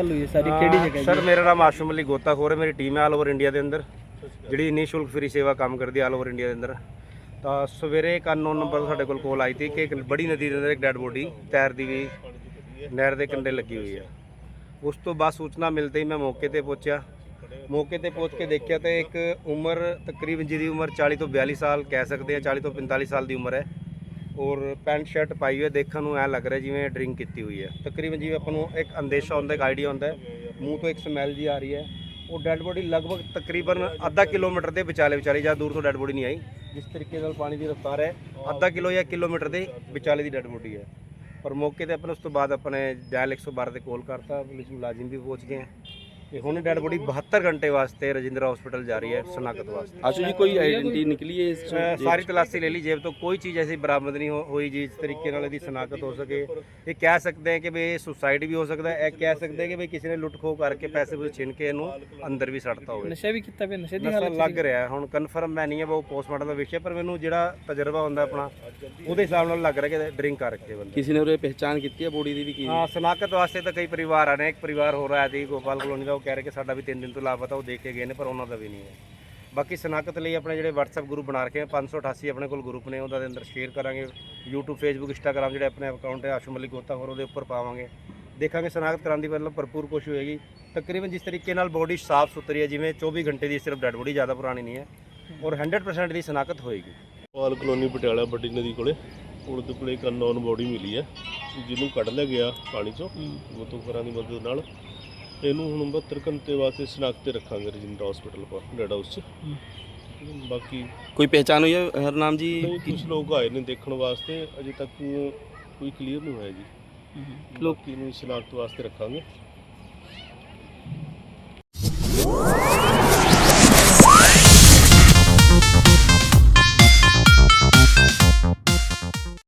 ਗੱਲ ਹੋਈ ਹੈ ਸਾਰੀ? ਕਿਹੜੀ ਜਗ੍ਹਾ ਸਰ ਮੇਰਾ ਨਾਮ ਆਸ਼ਮ ਅਲੀ ਗੋਤਾਖੋਰ ਹੈ ਮੇਰੀ ਟੀਮ ਹੈ ਆਲ ਓਵਰ ਇੰਡੀਆ ਦੇ ਅੰਦਰ ਜਿਹੜੀ ਨਿਸ਼ੁਲਕ ਫ੍ਰੀ ਸੇਵਾ ਕੰਮ ਕਰਦੀ ਹੈ ਆਲ ਓਵਰ ਇੰਡੀਆ ਦੇ ਅੰਦਰ। ਤਾਂ ਸਵੇਰੇ ਇੱਕ ਅਨਨੋਨ ਨੰਬਰ ਸਾਡੇ ਕੋਲ ਕਾਲ ਆਈ ਸੀ ਕਿ ਇੱਕ ਬੜੀ ਨਦੀ ਦੇ ਅੰਦਰ ਇੱਕ ਡੈੱਡ ਬੋਡੀ ਤੈਰਦੀ ਵੀ ਨਹਿਰ ਦੇ ਕੰਢੇ ਲੱਗੀ ਹੋਈ ਹੈ। ਉਸ ਤੋਂ ਬਾਅਦ ਸੂਚਨਾ ਮਿਲਦੇ ਹੀ ਮੈਂ ਮੌਕੇ ਤੇ ਪਹੁੰਚਿਆ। ਮੌਕੇ ਤੇ ਪਹੁੰਚ ਕੇ ਦੇਖਿਆ ਤੇ ਇੱਕ ਉਮਰ ਤਕਰੀਬਨ ਜਿਹਦੀ ਉਮਰ 40 ਤੋਂ 42 ਸਾਲ ਕਹਿ ਸਕਦੇ ਆ 40 ਤੋਂ 45 ਸਾਲ ਦੀ ਉਮਰ ਹੈ। ਔਰ ਪੈਂਟ ਸ਼ਰਟ ਪਾਈ ਹੋਈ ਹੈ, ਦੇਖਣ ਨੂੰ ਐ ਲੱਗ ਰਿਹਾ ਜਿਵੇਂ ਡਰਿੰਕ ਕੀਤੀ ਹੋਈ ਹੈ। ਤਕਰੀਬਨ ਜਿਵੇਂ ਆਪਾਂ ਨੂੰ ਇੱਕ ਅੰਦੇਸ਼ਾ ਹੁੰਦਾ, ਇੱਕ ਆਈਡੀਆ ਹੁੰਦਾ ਮੂੰਹ ਤੋਂ ਇੱਕ ਸਮੈਲ ਜੀ ਆ ਰਹੀ ਹੈ। ਉਹ ਡੈੱਡ ਬੋਡੀ ਲਗਭਗ ਤਕਰੀਬਨ ਅੱਧਾ ਕਿਲੋਮੀਟਰ ਦੇ ਵਿਚਾਲੇ ਵਿਚਾਲੇ ਜਾਂ ਦੂਰ ਤੋਂ ਡੈੱਡ ਬੋਡੀ ਨਹੀਂ ਆਈ। ਜਿਸ ਤਰੀਕੇ ਨਾਲ ਪਾਣੀ ਦੀ ਰਫ਼ਤਾਰ ਹੈ, ਅੱਧਾ ਕਿਲੋ ਜਾਂ ਕਿਲੋਮੀਟਰ ਦੇ ਵਿਚਾਲੇ ਦੀ ਡੈੱਡ ਬੋਡੀ ਹੈ। ਪਰ ਮੌਕੇ ਤੇ ਆਪਣੇ ਉਸ ਤੋਂ ਬਾਅਦ ਆਪਣੇ ਡਾਇਲ 112 ਤੇ ਕਾਲ ਕਰਤਾ, ਪੁਲਿਸ ਮੁਲਾਜ਼ਮ ਵੀ ਪਹੁੰਚ ਗਏ ਹੈ ਤੇ ਹੁਣ ਡੈੱਡ ਬੋਡੀ 72 ਘੰਟੇ ਵਾਸਤੇ ਰਜਿੰਦਰਾ ਹਸਪੀਟਲ ਜਾ ਰਹੀ ਹੈ ਸਨਾਕਤ ਵਾਸਤੇ। ਆਸ਼ੂ ਜੀ ਕੋਈ ਆਇਡੈਂਟੀ ਨਿਕਲੀ ਹੈ ਇਸ ਅਹ ਸਾਰੀ ਤਲਾਸ਼ੀ ਲੈ ਲਈ ਜੇਬ ਤੋਂ ਕੋਈ ਚੀਜ਼ ਐਸੀ ਬਰਾਮਦ ਨਹੀਂ ਹੋ- ਹੋਈ ਜਿਸ ਤਰੀਕੇ ਨਾਲ ਇਹਦੀ ਸਨਾਖਤ ਹੋ ਸਕੇ। ਇਹ ਕਹਿ ਸਕਦੇ ਹਾਂ ਕਿ ਵੀ ਇਹ ਸੁਸਾਈਡ ਵੀ ਹੋ ਸਕਦਾ ਹੈ ਇਹ ਕਹਿ ਸਕਦੇ ਹਾਂ ਕਿ ਵੀ ਕਿਸੇ ਨੇ ਲੁੱਟ ਖੋਹ ਕਰਕੇ ਪੈਸੇ ਪੂਸੇ ਛਿਨ ਕੇ ਇਹਨੂੰ ਅੰਦਰ ਵੀ ਸੱਟਤਾ ਹੋਵੇ। ਨਸ਼ਾ ਵੀ ਕੀਤਾ ਪਿਆ ਨਸ਼ੇ ਦੀ ਨਸ਼ਾ ਹਾਲਤ ਲੱਗ ਰਿਹਾ ਹੈ। ਹੁਣ ਕਨਫਰਮ ਮੈਂ ਨਹੀਂ ਹੈ ਉਹ ਪੋਸਟਮਾਰਟਮ ਦਾ ਵਿਸ਼ੇ ਪਰ ਮੈਨੂੰ ਜਿਹੜਾ ਤਜਰਬਾ ਹੁੰਦਾ ਆਪਣਾ ਉਹਦੇ ਹਿਸਾਬ ਨਾਲ ਲੱਗ ਰਿਹਾ ਕਿ ਡਰਿੰਕ ਕਰ ਰੱਖੇ ਬੰਦੇ। ਕਿਸੇ ਨੇ ਉਹਰੇ ਪਹਿਚਾਨ ਕੀਤੀ ਹੈ ਬੋਡੀ ਦੀ ਵੀ ਕੀ? ਹਾਂ ਸਨਾਖਤ ਵਾਸਤੇ ਤਾਂ ਕਈ ਪਰਿਵਾਰ ਆ ਨੇ ਇੱਕ ਪਰਿਵਾਰ ਹੋ ਰਿਹਾ ਸੀ ਗੋਪਾਲ ਕਲੋਨੀ ਦਾ ਉਹ ਕਹਿ ਰਹੇ ਕਿ ਸਾਡਾ ਵੀ 3 ਦਿਨ ਤੋਂ ਲਾਪਤਾ ਉਹ ਦੇਖ ਕੇ ਗਏ ਨੇ ਪਰ ਉਹਨਾਂ ਦਾ ਵੀ ਨਹੀਂ ਹੈ। ਬਾਕੀ ਸਨਾਖਤ ਲਈ ਆਪਣੇ ਜਿਹੜੇ WhatsApp ਗਰੁੱਪ ਬਣਾ ਰੱਖੇ ਆ 588 ਆਪਣੇ ਕੋਲ ਗਰੁੱਪ ਨੇ ਉਹਦਾ ਦੇ ਅੰਦਰ ਸ਼ੇਅਰ ਕਰਾਂਗੇ। YouTube Facebook Instagram ਜਿਹੜੇ ਆਪਣੇ ਅਕਾਊਂਟ ਹੈ ਆਸ਼ੂ ਮਲਿਕ ਗੋਤਾ ਹੋਰ ਉਹਦੇ ਉੱਪਰ ਪਾਵਾਂਗੇ। ਦੇਖਾਂਗੇ ਸਨਾਖਤ ਕਰਾਉਣ ਦੀ ਮਤਲਬ ਭਰਪੂਰ ਕੋਸ਼ਿਸ਼ ਹੋਏਗੀ। ਤਕਰੀਬਨ ਜਿਸ ਤਰੀਕੇ ਨਾਲ ਬੋਡੀ ਸਾਫ਼ ਸੁਥਰੀ ਹੈ ਜਿਵੇਂ 24 ਘੰਟੇ ਦੀ ਸਿਰਫ ਡੈਡ ਬੋਡੀ ਜ਼ਿਆਦਾ ਪੁਰਾਣੀ ਨਹੀਂ ਹੈ ਔਰ 100% ਦੀ ਸਨਾਖਤ ਹੋਏਗੀ। ਪਾਲ ਕਲੋਨੀ ਪਟਿਆਲਾ ਵੱਡੀ ਨਦੀ ਕੋਲੇ ਉਹਦੇ ਕੋਲੇ ਇੱਕ ਅਨਨੋਨ ਬੋਡੀ ਮਿਲੀ ਹੈ ਜਿਹਨੂੰ ਕੱਢ ਲਿਆ ਗਿਆ ਪਾਣੀ ਚੋਂ ਗੋਤਾਖੋਰਾਂ ਦੀ ਮਦਦ ਨਾਲ। ਇਹਨੂੰ ਹੁਣ 72 ਘੰਟੇ ਵਾਸਤੇ ਸ਼ਨਾਖਤ ਤੇ ਰੱਖਾਂਗੇ ਰਜਿੰਦਰਾ ਹਸਪੀਟਲ ਪਰ ਡੈਡ ਹਾਊਸ 'ਚ। ਬਾਕੀ ਕੋਈ ਪਹਿਚਾਨ ਹੋਈ ਹੈ ਹਰਨਾਮ ਜੀ? ਨਹੀਂ ਕੁਝ ਲੋਕ ਆਏ ਨੇ ਦੇਖਣ ਵਾਸਤੇ ਅਜੇ ਤੱਕ ਕੋਈ ਕਲੀਅਰ ਨਹੀਂ ਹੋਇਆ ਜੀ। ਲੋਕੀ ਨੂੰ ਸ਼ਨਾਖਤ ਵਾਸਤੇ ਰੱਖਾਂਗੇ।